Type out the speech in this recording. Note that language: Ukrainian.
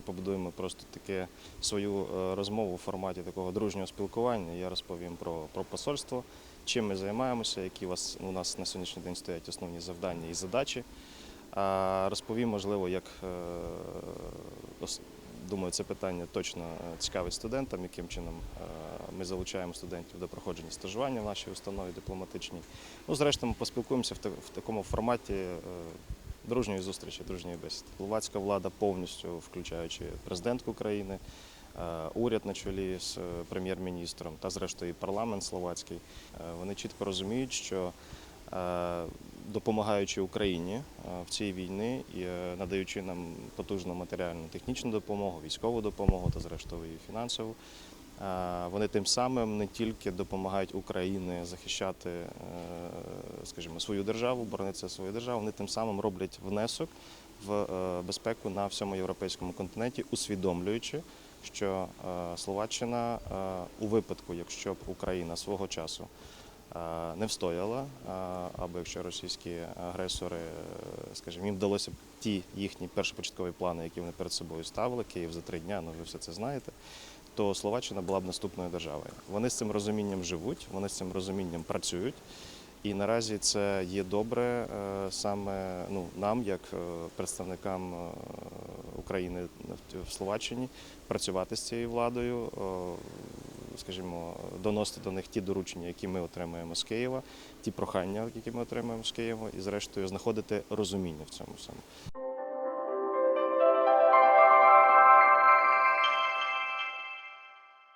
побудуємо просто таке свою е, розмову в форматі такого дружнього спілкування. Я розповім про, про посольство, чим ми займаємося, які у вас у нас на сьогоднішній день стоять основні завдання і задачі. Розповім, можливо, як е, думаю, це питання точно е, цікавить студентам, яким чином ми залучаємо студентів до проходження стажування в нашій установі дипломатичній. Ну, зрештою, ми поспілкуємося в, такому форматі дружньої зустрічі, дружньої бесіди. Словацька влада повністю, включаючи президентку країни, е, уряд на чолі з е, прем'єр-міністром та, зрештою, парламент словацький, е, вони чітко розуміють, що допомагаючи Україні в цій війні і надаючи нам потужну матеріальну технічну допомогу, військову допомогу та зрештою фінансову. Вони тим самим не тільки допомагають Україні захищати, скажімо, свою державу, боронити свою державу, вони тим самим роблять внесок в е, безпеку на всьому європейському континенті, усвідомлюючи, що е, Словаччина е, у випадку, якщо б Україна свого часу не встояла, або якщо російські агресори, скажімо, їм вдалося б ті їхні першопочаткові плани, які вони перед собою ставили, Київ за три дня, ну ви все це знаєте. То Словаччина була б наступною державою. Вони з цим розумінням живуть, вони з цим розумінням працюють. І наразі це є добре е, саме ну, нам, як е, представникам е, України в Словаччині, працювати з цією владою, скажімо, доносити до них ті доручення, які ми отримуємо з Києва, ті прохання, які ми отримуємо з Києва, і зрештою знаходити розуміння в цьому всьому.